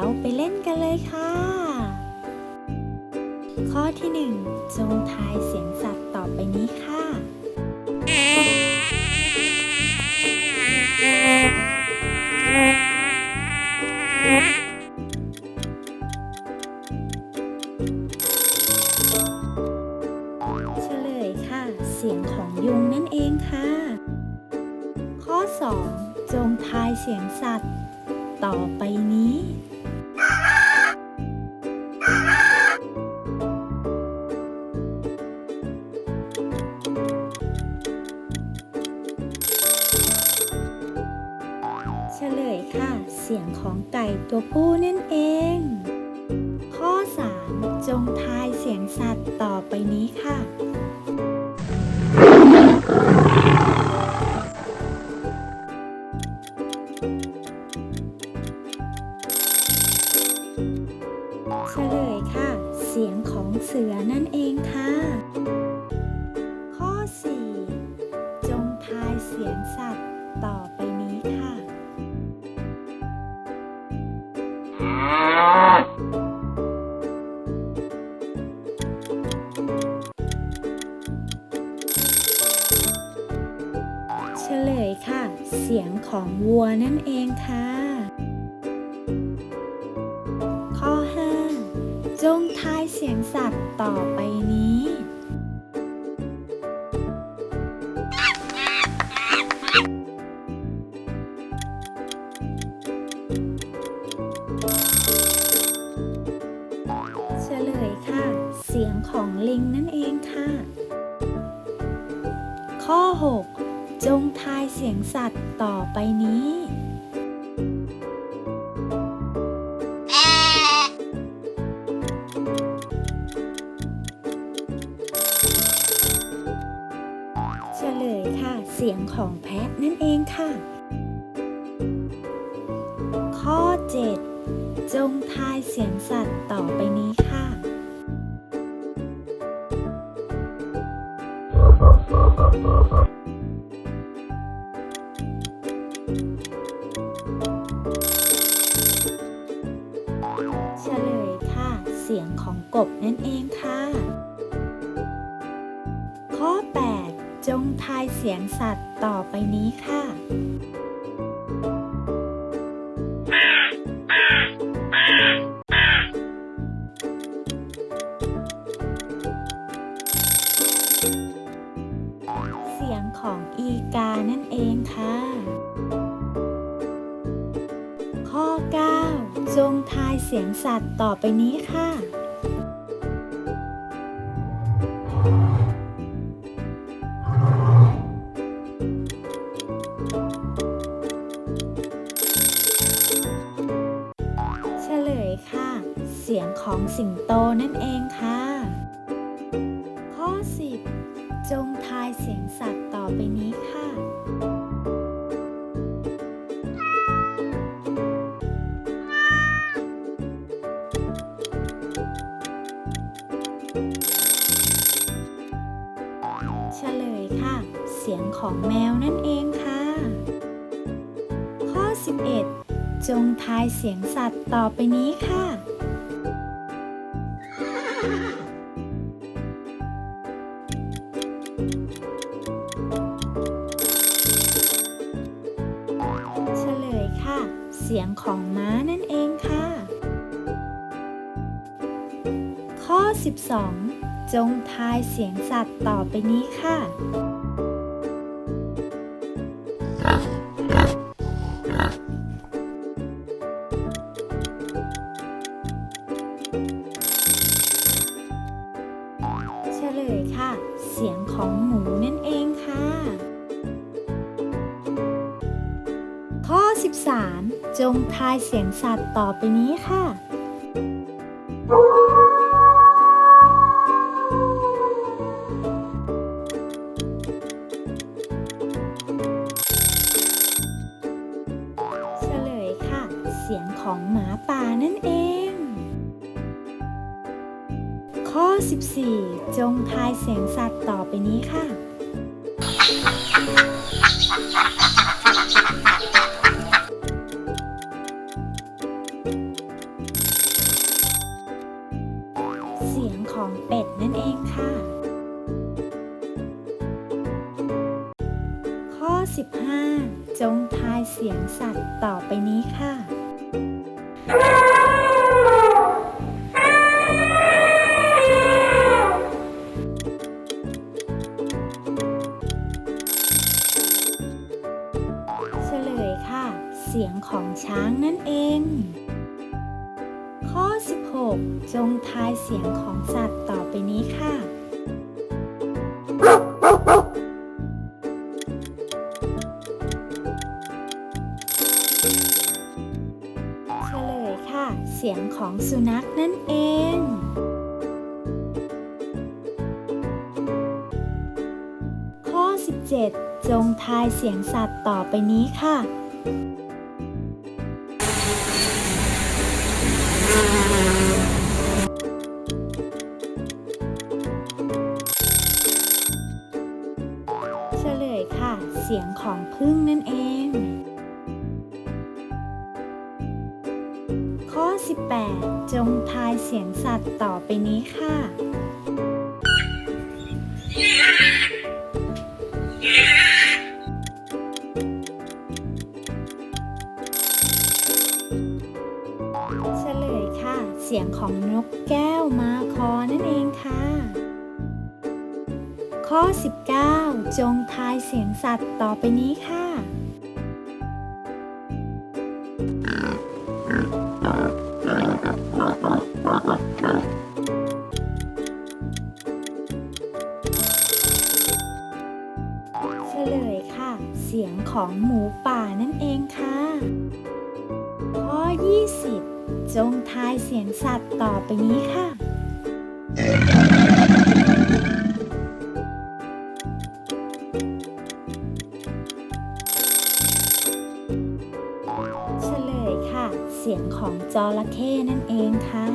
เราไปเล่นกันเลยค่ะ ข้อที่หนึ่งจงทายเสียงสัตว์ต่อไปนี้ค่ะ เฉลยค่ะ เสียงของยุงนั่นเองค่ะ ข้อ 2 จงทายเสียงสัตว์ ต่อไปนี้ สียงของไก่ตัวผู้นั่นเอง ข้อ 3 จงทายเสียงสัตว์ต่อไปนี้ค่ะ เสียงของวัวนั่นเองค่ะ ข้อ 5 จงทายเสียงสัตว์ต่อไปนี้ เฉลยค่ะ เสียงของลิงนั่นเองค่ะ ข้อ 6 จงทายเสียงสัตว์ต่อไปนี้ เฉลยค่ะ เสียงของแพะนั่นเองค่ะ ข้อ 7 จงทายเสียงสัตว์ต่อไปนี้ค่ะ เสียงของกบนั่นเองค่ะ ข้อ 8 จงทายเสียงสัตว์ต่อไปนี้ค่ะเสียงของอีกานั่นเองค่ะ ข้อ 9 จงทายเสียงสัตว์ต่อไปนี้ค่ะ เฉลยค่ะ เสียงของสิงโตนั่นเองค่ะ ของแมวนั่นเองค่ะ ข้อ 11 จงทายเสียงสัตว์ต่อไปนี้ค่ะ เฉลยค่ะ เสียงของม้านั่นเองค่ะ ข้อ 12จงทายเสียงสัตว์ต่อไปนี้ค่ะ 3จงทายเสียงสัตว์ต่อไปนี้ค่ะ เฉลยค่ะ เสียงของหมาป่านั่นเอง ข้อ 14 จงทายเสียงสัตว์ต่อไปนี้ค่ะ 15 จงทายเสียงสัตว์ต่อไปนี้ค่ะ เฉลยค่ะ เสียงของช้างนั่นเอง ข้อ 16 จงทายเสียงของสัตว์ต่อไปนี้ค่ะ งของสุนัขนั่นเองข้อ 17 จงทายเสียงสัตว์ต่อไปนี้ค่ะเฉลยค่ะ เสียงของพึ่งนั่นเอง จงทายเสียงสัตว์ต่อไปนี้ค่ะ เฉลยค่ะ เสียงของนกแก้วมาคอนั่นเองค่ะ ข้อ 19 จงทายเสียงสัตว์ต่อไปนี้ค่ะ ของหมูป่านั่นเองค่ะ ข้อ 20 จงทายเสียงสัตว์ต่อไปนี้ค่ะ เฉลยค่ะ เสียงของจระเข้นั่นเองค่ะ